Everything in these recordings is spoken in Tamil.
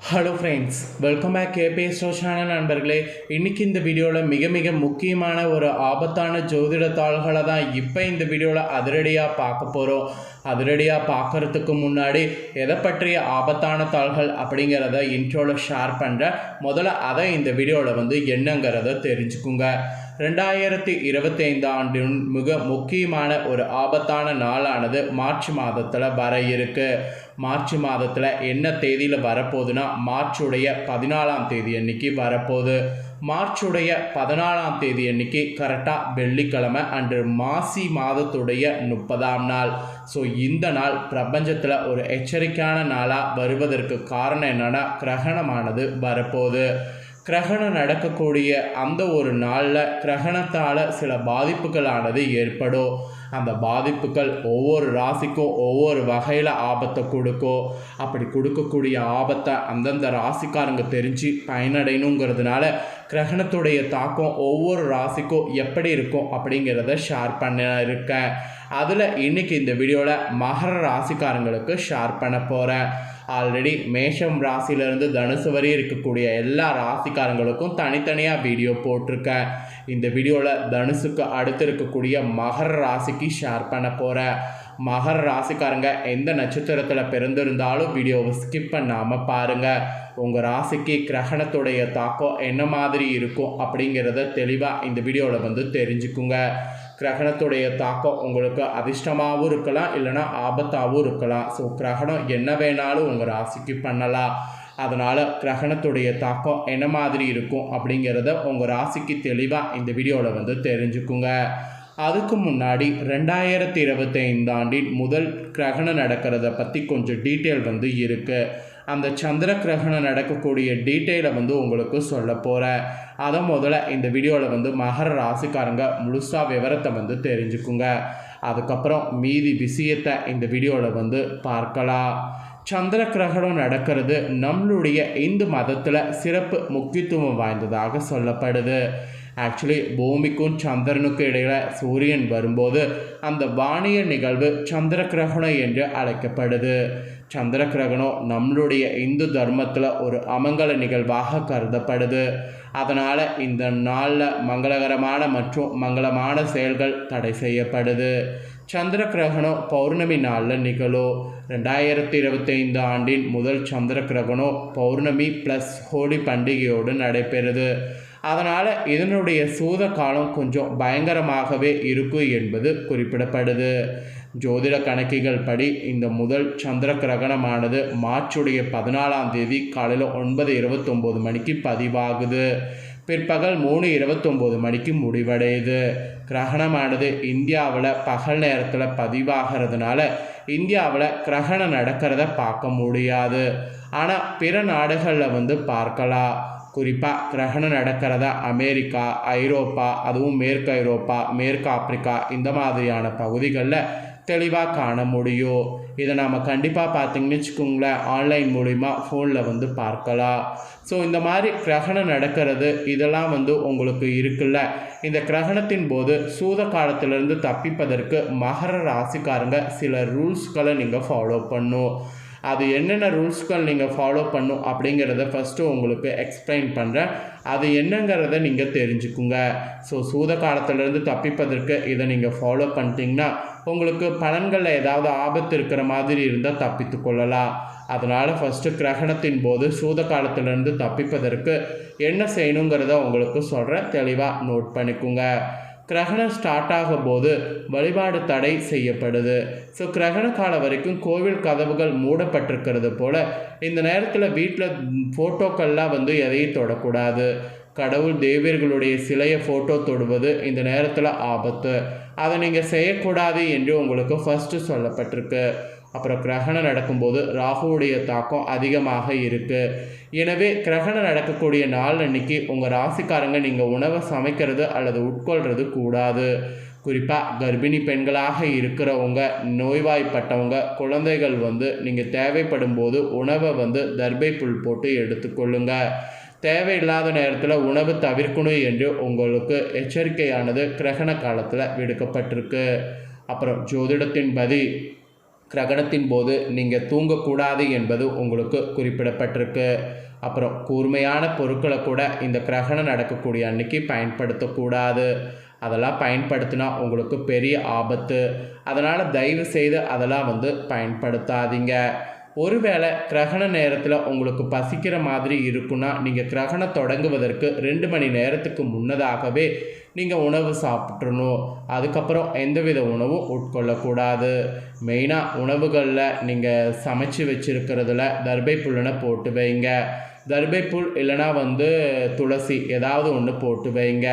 Hello friends welcome back KPS Roshan நண்பர்களே. இன்றைக்கி இந்த வீடியோவில் மிக மிக முக்கியமான ஒரு ஆபத்தான ஜோதிட தாள்களை தான் இப்போ இந்த வீடியோவில் அதிரடியாக பார்க்க போகிறோம் அதிரடியாக பார்க்கறதுக்கு முன்னாடி எதை பற்றிய ஆபத்தான தாள்கள் அப்படிங்கிறத இன்ட்ரோவில் ஷேர் பண்ணுறேன் முதல்ல அதை இந்த வீடியோவில் வந்து என்னங்கிறத தெரிஞ்சுக்குங்க. ரெண்டாயிரத்தி இருபத்தைந்து ஆண்டின் மிக முக்கியமான ஒரு ஆபத்தான நாளானது மார்ச் மாதத்தில் வர இருக்குது மார்ச் மாதத்தில் என்ன தேதியில் வரப்போகுதுன்னா மார்ச்சுடைய பதினாலாம் தேதி அன்னைக்கு வரப்போகுது. மார்ச்சுடைய பதினாலாம் தேதி அன்னைக்கு கரெக்டாக வெள்ளிக்கிழமை அன்று மாசி மாதத்துடைய முப்பதாம் நாள். ஸோ இந்த நாள் பிரபஞ்சத்தில் ஒரு எச்சரிக்கையான நாளாக வருவதற்கு காரணம் என்னென்னா கிரகணமானது வரப்போகுது. கிரகணம் நடக்கக்கூடிய அந்த ஒரு நாளில் கிரகணத்தால் சில பாதிப்புகளானது ஏற்படும். அந்த பாதிப்புகள் ஒவ்வொரு ராசிக்கும் ஒவ்வொரு வகையில் ஆபத்தை கொடுக்கும் அப்படி கொடுக்கக்கூடிய ஆபத்தை அந்தந்த ராசிக்காரங்க தெரிஞ்சு பயனடையணுங்கிறதுனால கிரகணத்துடைய தாக்கம் ஒவ்வொரு ராசிக்கும் எப்படி இருக்கும் அப்படிங்கிறத ஷேர் பண்ண இருக்கேன் அதில் இன்றைக்கி இந்த வீடியோவில் மகர ராசிக்காரங்களுக்கு ஷேர் பண்ண போகிறேன் ஆல்ரெடி மேஷம் ராசியிலேருந்து தனுசு வரை இருக்கக்கூடிய எல்லா ராசிக்காரங்களுக்கும் தனித்தனியாக வீடியோ போட்டிருக்கேன். இந்த வீடியோவில் தனுசுக்கு அடுத்து இருக்கக்கூடிய மகர ராசிக்கு ஷேர் பண்ண போகிறேன் மகர ராசிக்காரங்க எந்த நட்சத்திரத்தில் பிறந்திருந்தாலும் வீடியோவை ஸ்கிப் பண்ணாமல் பாருங்கள் உங்கள் ராசிக்கு கிரகணத்துடைய தாக்கம் என்ன மாதிரி இருக்கும் அப்படிங்கிறத தெளிவாக இந்த வீடியோவில் வந்து தெரிஞ்சுக்குங்க. கிரகணத்துடைய தாக்கம் உங்களுக்கு அதிர்ஷ்டமாகவும் இருக்கலாம் இல்லைனா ஆபத்தாகவும் இருக்கலாம். ஸோ கிரகணம் என்ன வேணாலும் உங்கள் ராசிக்கு பண்ணலாம். அதனால் கிரகணத்துடைய தாக்கம் என்ன மாதிரி இருக்கும் அப்படிங்கிறத உங்கள் ராசிக்கு தெளிவாக இந்த வீடியோவில் வந்து தெரிஞ்சுக்குங்க. அதுக்கு முன்னாடி ரெண்டாயிரத்தி இருபத்தைந்து ஆண்டின் முதல் கிரகணம் நடக்கிறத பற்றி கொஞ்சம் டீட்டெயில் வந்து இருக்குது அந்த சந்திர கிரகணம் நடக்கக்கூடிய டீட்டெயிலை வந்து உங்களுக்கு சொல்ல போகிறேன் அதை முதல்ல இந்த வீடியோவில் வந்து மகர ராசிக்காரங்க முழுசாக விவரத்தை வந்து தெரிஞ்சுக்குங்க. அதுக்கப்புறம் மீதி விஷயத்தை இந்த வீடியோவில் வந்து பார்க்கலாம். சந்திர கிரகணம் நடக்கிறது நம்மளுடைய இந்து மதத்தில் சிறப்பு முக்கியத்துவம் வாய்ந்ததாக சொல்லப்படுது. ஆக்சுவலி பூமிக்கும் சந்திரனுக்கும் இடையில சூரியன் வரும்போது அந்த வானிய நிகழ்வு சந்திர கிரகணம் என்று அழைக்கப்படுது. சந்திர கிரகணம் நம்மளுடைய இந்து தர்மத்தில் ஒரு அமங்கல நிகழ்வாக கருதப்படுது. அதனால் இந்த நாளில் மங்களகரமான மற்றும் மங்களமான செயல்கள் தடை செய்யப்படுது. சந்திர கிரகணம் பௌர்ணமி நாளில் நிகழும். ரெண்டாயிரத்தி இருபத்தைந்து ஆண்டின் முதல் சந்திர கிரகணம் பௌர்ணமி ப்ளஸ் ஹோலி பண்டிகையோடு நடைபெறுது. அதனால் இதனுடைய சூத காலம் கொஞ்சம் பயங்கரமாகவே இருக்கும் என்பது குறிப்பிடப்படுது. ஜோதிட கணக்குகள் படி இந்த முதல் சந்திர கிரகணமானது மார்ச்சுடைய பதினாலாம் தேதி காலையில் ஒன்பது இருபத்தொம்போது மணிக்கு பதிவாகுது. பிற்பகல் மூணு இருபத்தொம்போது மணிக்கு முடிவடையுது. கிரகணமானது இந்தியாவில் பகல் நேரத்தில் பதிவாகிறதுனால இந்தியாவில் கிரகணம் நடக்கிறத பார்க்க முடியாது. ஆனால் பிற நாடுகளில் வந்து பார்க்கலாம். குறிப்பாக கிரகணம் நடக்கிறத அமெரிக்கா ஐரோப்பா அதுவும் மேற்கு ஐரோப்பா மேற்கு ஆப்பிரிக்கா இந்த மாதிரியான பகுதிகளில் தெளிவாக காண முடியும் இதை நாம் கண்டிப்பாக பார்த்தீங்கன்னு வச்சுக்கோங்களேன் ஆன்லைன் மூலிமா ஃபோனில் வந்து பார்க்கலாம். ஸோ இந்த மாதிரி கிரகணம் நடக்கிறது இதெல்லாம் வந்து உங்களுக்கு இருக்குல்ல. இந்த கிரகணத்தின் போது சூத காலத்திலிருந்து தப்பிப்பதற்கு மகர ராசிக்காரங்க சில ரூல்ஸ்களை நீங்கள் ஃபாலோ பண்ணும் அது என்னென்ன ரூல்ஸ்கள் நீங்கள் ஃபாலோ பண்ணும் அப்படிங்கிறத ஃபஸ்ட்டு உங்களுக்கு எக்ஸ்பிளைன் பண்ணுறேன் அது என்னங்கிறத நீங்கள் தெரிஞ்சுக்குங்க. ஸோ சூத காலத்திலேருந்து தப்பிப்பதற்கு இதை நீங்கள் ஃபாலோ பண்ணிட்டீங்கன்னா உங்களுக்கு பலன்களில் ஏதாவது ஆபத்து இருக்கிற மாதிரி இருந்தால் தப்பித்து கொள்ளலாம். அதனால் ஃபஸ்ட்டு கிரகணத்தின் போது சூத காலத்திலேருந்து தப்பிப்பதற்கு என்ன செய்யணுங்கிறத உங்களுக்கு சொல்கிறேன் தெளிவாக நோட் பண்ணிக்கோங்க. கிரகணம் ஸ்டார்ட் ஆகும் போது வழிபாடு தடை செய்யப்படுது. ஸோ கிரகண காலம் வரைக்கும் கோவில் கதவுகள் மூடப்பட்டிருக்கிறது போல் இந்த நேரத்தில் வீட்டில் ஃபோட்டோக்கள்லாம் வந்து எதையும் தொடக்கூடாது. கடவுள் தேவியர்களுடைய சிலையை ஃபோட்டோ தொடுவது இந்த நேரத்தில் ஆபத்து. அதை நீங்கள் செய்யக்கூடாது என்று உங்களுக்கு ஃபஸ்ட்டு சொல்லப்பட்டிருக்கு. அப்புறம் கிரகணம் நடக்கும்போது ராகுவுடைய தாக்கம் அதிகமாக இருக்குது எனவே கிரகணம் நடக்கக்கூடிய நாள் அன்னைக்கு உங்கள் ராசிக்காரங்க நீங்கள் உணவை சமைக்கிறது அல்லது உட்கொள்கிறது கூடாது. குறிப்பாக கர்ப்பிணி பெண்களாக இருக்கிறவங்க நோய்வாய்ப்பட்டவங்க குழந்தைகள் வந்து நீங்கள் தேவைப்படும் போது உணவை வந்து தர்பை புல் போட்டு எடுத்துக்கொள்ளுங்க. தேவையில்லாத நேரத்தில் உணவு தவிர்க்கணும் என்று உங்களுக்கு எச்சரிக்கையானது கிரகண காலத்தில் விடுக்கப்பட்டிருக்கு. அப்புறம் ஜோதிடத்தின் பதி கிரகணத்தின் போது நீங்கள் தூங்கக்கூடாது என்பது உங்களுக்கு குறிப்பிடப்பட்டிருக்கு. அப்புறம் கூர்மையான பொருட்களை கூட இந்த கிரகணம் நடக்கக்கூடிய அன்னைக்கு பயன்படுத்தக்கூடாது. அதெல்லாம் பயன்படுத்தினா உங்களுக்கு பெரிய ஆபத்து. அதனால் தயவு செய்து அதெல்லாம் வந்து பயன்படுத்தாதீங்க. ஒருவேளை கிரகண நேரத்தில் உங்களுக்கு பசிக்கிற மாதிரி இருக்குன்னா நீங்கள் கிரகணம் தொடங்குவதற்கு ரெண்டு மணி நேரத்துக்கு முன்னதாகவே நீங்கள் உணவு சாப்பிட்றணும் அதுக்கப்புறம் எந்தவித உணவும் உட்கொள்ளக்கூடாது. மெயினாக உணவுகளில் நீங்கள் சமைச்சு வச்சுருக்கிறதுல தர்பை புல்லுனை போட்டு வைங்க. தர்பை புல் இல்லைனா வந்து துளசி ஏதாவது ஒன்று போட்டு வைங்க.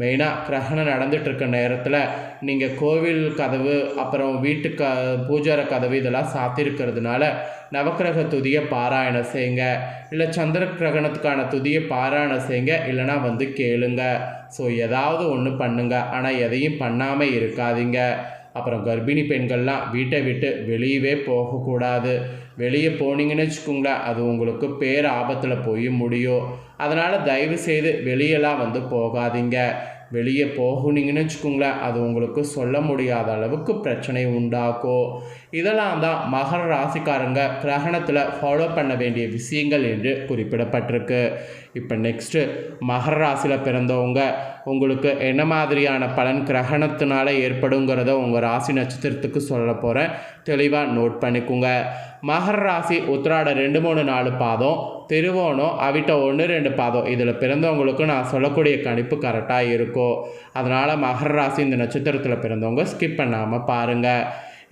மெயினாக கிரகணம் நடந்துகிட்ருக்க நேரத்தில் நீங்கள் கோவில் கதவு அப்புறம் வீட்டு க பூஜார கதவு இதெல்லாம் சாத்திருக்கிறதுனால நவக்கிரக துதியை பாராயணம் செய்யுங்க. இல்லை சந்திர கிரகணத்துக்கான துதியை பாராயணம் செய்யுங்க. இல்லைனா வந்து கேளுங்க. ஸோ ஏதாவது ஒன்று பண்ணுங்க. ஆனால் எதையும் பண்ணாமல் இருக்காதீங்க. அப்புறம் கர்ப்பிணி பெண்கள்லாம் வீட்டை விட்டு வெளியவே போகக்கூடாது. வெளியே போனீங்கன்னு வச்சுக்கோங்களேன் அது உங்களுக்கு பேர் ஆபத்தில் போய் முடியும். அதனால் தயவு செய்து வெளியெல்லாம் வந்து போகாதீங்க. வெளியே போகுனீங்கன்னு வச்சுக்கோங்களேன் அது உங்களுக்கு சொல்ல முடியாத அளவுக்கு பிரச்சனை உண்டாக்கும். இதெல்லாம் தான் மகர ராசிக்காரங்க கிரகணத்தில் ஃபாலோ பண்ண வேண்டிய விஷயங்கள் என்று குறிப்பிடப்பட்டிருக்கு. இப்போ நெக்ஸ்ட்டு மகர ராசியில் பிறந்தவங்க உங்களுக்கு என்ன மாதிரியான பலன் கிரகணத்தினால ஏற்படுங்கிறத உங்கள் ராசி நட்சத்திரத்துக்கு சொல்ல போகிறேன் தெளிவாக நோட் பண்ணிக்கோங்க. மகர ராசி உத்திராட ரெண்டு மூணு நாலு பாதம் திருவோணம் அவிட்ட ஒன்று ரெண்டு பாதம். இதில் பிறந்தவங்களுக்கு நான் சொல்லக்கூடிய கணிப்பு கரெக்டாக இருக்கும். அதனால் மகர ராசி இந்த நட்சத்திரத்தில் பிறந்தவங்க ஸ்கிப் பண்ணாமல் பாருங்கள்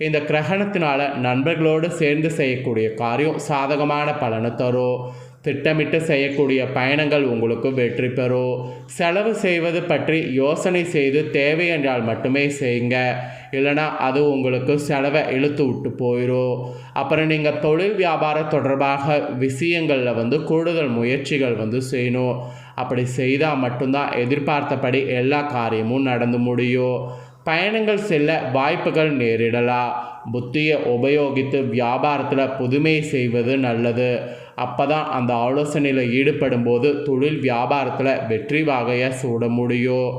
இந்த கிரகணத்தினால நண்பர்களோடு சேர்ந்து செய்யக்கூடிய காரியம் சாதகமான பலனை தரும். திட்டமிட்டு செய்யக்கூடிய பயணங்கள் உங்களுக்கு வெற்றி பெறும். செலவு செய்வது பற்றி யோசனை செய்து தேவை என்றால் மட்டுமே செய்யுங்க. இல்லைனா அது உங்களுக்கு செலவை இழுத்து விட்டு போயிடும் அப்புறம் நீங்கள் தொழில் வியாபாரம் தொடர்பாக விஷயங்களில் வந்து கூடுதல் முயற்சிகள் வந்து செய்யணும். அப்படி செய்தால் மட்டும்தான் எதிர்பார்த்தபடி எல்லா காரியமும் நடந்து முடியும். பயணங்கள் செல்ல வாய்ப்புகள் நேரிடலாம் புத்தியை உபயோகித்து வியாபாரத்தில் புதுமை செய்வது நல்லது. அப்போ தான் அந்த ஆலோசனையில் ஈடுபடும் போது தொழில் வியாபாரத்தில் வெற்றி வகையை சூட முடியும்.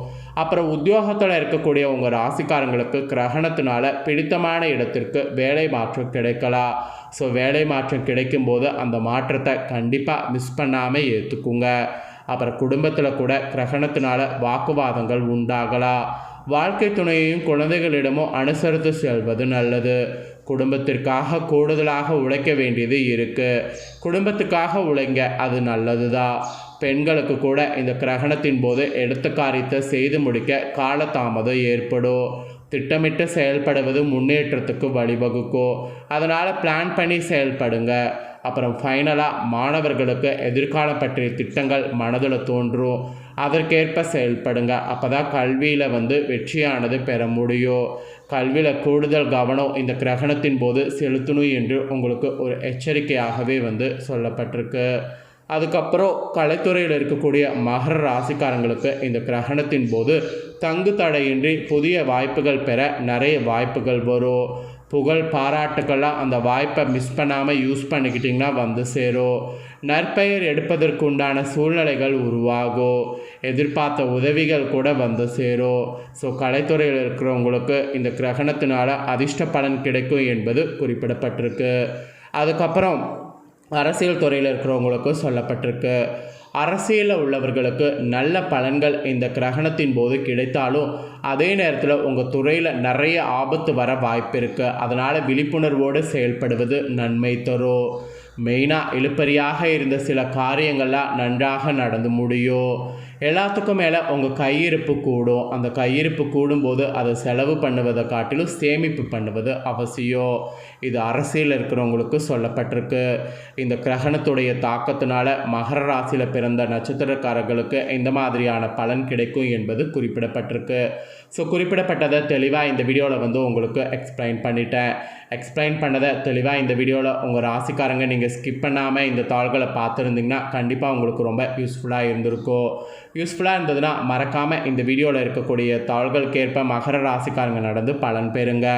அப்புறம் உத்தியோகத்தில் இருக்கக்கூடிய உங்கள் ராசிக்காரங்களுக்கு கிரகணத்தினால பிடித்தமான இடத்திற்கு வேலை மாற்றம் கிடைக்கலாம் ஸோ வேலை மாற்றம் கிடைக்கும்போது அந்த மாற்றத்தை கண்டிப்பாக மிஸ் பண்ணாமல் ஏற்றுக்குங்க அப்புறம் குடும்பத்தில் கூட கிரகணத்தினால வாக்குவாதங்கள் உண்டாகலாம் வாழ்க்கை துணையையும் குழந்தைகளிடமும் அனுசரித்து செல்வது நல்லது. குடும்பத்திற்காக கூடுதலாக உழைக்க வேண்டியது இருக்குது குடும்பத்துக்காக உழைங்க அது நல்லது தான் பெண்களுக்கு கூட இந்த கிரகணத்தின் போது எடுத்த காரியத்தை செய்து முடிக்க காலதாமதம் ஏற்படும். திட்டமிட்டு செயல்படுவது முன்னேற்றத்துக்கு வழிவகுக்கும் அதனால் பிளான் பண்ணி செயல்படுங்க. அப்புறம் ஃபைனலாக மாணவர்களுக்கு எதிர்காலம் பற்றிய திட்டங்கள் மனதில் தோன்றும். அதற்கேற்ப செயல்படுங்க. அப்போ தான் கல்வியில் வந்து வெற்றியானது பெற முடியும். கல்வியில் கூடுதல் கவனம் இந்த கிரகணத்தின் போது செலுத்தணும் என்று உங்களுக்கு ஒரு எச்சரிக்கையாகவே வந்து சொல்லப்பட்டிருக்கு. அதுக்கப்புறம் கலைத்துறையில் இருக்கக்கூடிய மகர ராசிக்காரங்களுக்கு இந்த கிரகணத்தின் போது தங்கு தடையின்றி புதிய வாய்ப்புகள் பெற நிறைய வாய்ப்புகள் வரும். புகழ் பாராட்டுக்கெல்லாம் அந்த வாய்ப்பை மிஸ் பண்ணாமல் யூஸ் பண்ணிக்கிட்டிங்கன்னா வந்து சேரும். நற்பெயர் எடுப்பதற்கு உண்டான சூழ்நிலைகள் உருவாகும். எதிர்பார்த்த உதவிகள் கூட வந்து சேரும். ஸோ கலைத்துறையில் இருக்கிறவங்களுக்கு இந்த கிரகணத்தினால அதிர்ஷ்ட பலன் கிடைக்கும் என்பது குறிப்பிடப்பட்டிருக்கு. அதுக்கப்புறம் அரசியல் துறையில் இருக்கிறவங்களுக்கும் சொல்லப்பட்டிருக்கு. அரசியலில் உள்ளவர்களுக்கு நல்ல பலன்கள் இந்த கிரகணத்தின் போது கிடைத்தாலும் அதே நேரத்தில் உங்கள் துறையில் நிறைய ஆபத்து வர வாய்ப்பு இருக்குது அதனால் விழிப்புணர்வோடு செயல்படுவது நன்மை தரும் மெயினாக இழுப்பறியாக இருந்த சில காரியங்கள்லாம் நன்றாக நடந்து முடியும். எல்லாத்துக்கும் மேலே உங்கள் கையிருப்பு கூடும். அந்த கையிருப்பு கூடும்போது அதை செலவு பண்ணுவதை காட்டிலும் சேமிப்பு பண்ணுவது அவசியம். இது அரசியல் இருக்கிறவங்களுக்கு சொல்லப்பட்டிருக்கு. இந்த கிரகணத்துடைய தாக்கத்தினால மகர ராசியில் பிறந்த நட்சத்திரக்காரர்களுக்கு இந்த மாதிரியான பலன் கிடைக்கும் என்பது குறிப்பிடப்பட்டிருக்கு. ஸோ குறிப்பிடப்பட்டதை தெளிவாக இந்த வீடியோவில் வந்து உங்களுக்கு எக்ஸ்பிளைன் பண்ணிட்டேன். எக்ஸ்பிளைன் பண்ணதை தெளிவாக இந்த வீடியோவில் உங்கள் ராசிக்காரங்க நீங்கள் ஸ்கிப் பண்ணாமல் இந்த தாள்களை பார்த்துருந்தீங்கன்னா கண்டிப்பாக உங்களுக்கு ரொம்ப யூஸ்ஃபுல்லாக இருந்திருக்கும். யூஸ்ஃபுல்லாக இருந்ததுன்னா மறக்காமல் இந்த வீடியோவில் இருக்கக்கூடிய தாள்களுக்கேற்ப மகர ராசிக்காரங்க நடந்து பலன் பெறுங்க.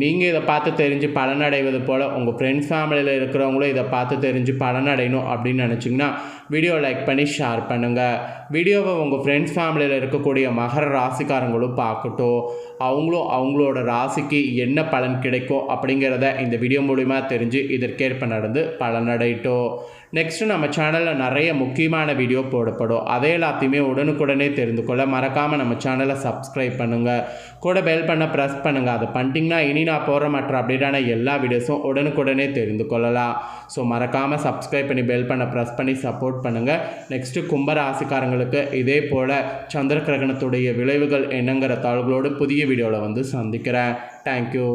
நீங்கள் இதை பார்த்து தெரிஞ்சு பலனடைவது போல் உங்கள் ஃப்ரெண்ட்ஸ் ஃபேமிலியில் இருக்கிறவங்களும் இதை பார்த்து தெரிஞ்சு பலனடையணும் அப்படின்னு நினச்சிங்கன்னா வீடியோ லைக் பண்ணி ஷேர் பண்ணுங்கள் வீடியோவை உங்கள் ஃப்ரெண்ட்ஸ் ஃபேமிலியில் இருக்கக்கூடிய மகர ராசிக்காரங்களும் பார்க்கட்டும். அவங்களும் அவங்களோட ராசிக்கு என்ன பலன் கிடைக்கும் அப்படிங்கிறத இந்த வீடியோ மூலிமா தெரிஞ்சு இதற்கேற்ப நடந்து பலனடையட்டும் நெக்ஸ்ட்டு நம்ம சேனலில் நிறைய முக்கியமான வீடியோ போடப்படும். அதை எல்லாத்தையுமே உடனுக்குடனே தெரிந்து கொள்ள மறக்காமல் நம்ம சேனலை சப்ஸ்கிரைப் பண்ணுங்கள் கூட பெல் பண்ண ப்ரெஸ் பண்ணுங்கள் அதை பண்ணிட்டீங்கன்னா இனி நான் போகிற மற்ற அப்டேட்டான எல்லா வீடியோஸும் உடனுக்குடனே தெரிந்து கொள்ளலாம். ஸோ மறக்காமல் சப்ஸ்கிரைப் பண்ணி பெல் பண்ண ப்ரெஸ் பண்ணி சப்போர்ட் பண்ணுங்கள் நெக்ஸ்ட்டு கும்பராசிக்காரங்களுக்கு இதே போல் சந்திர கிரகணத்துடைய விளைவுகள் என்னங்கிற தாள்களோடு புதிய வீடியோவில் வந்து சந்திக்கிறேன். தேங்க்யூ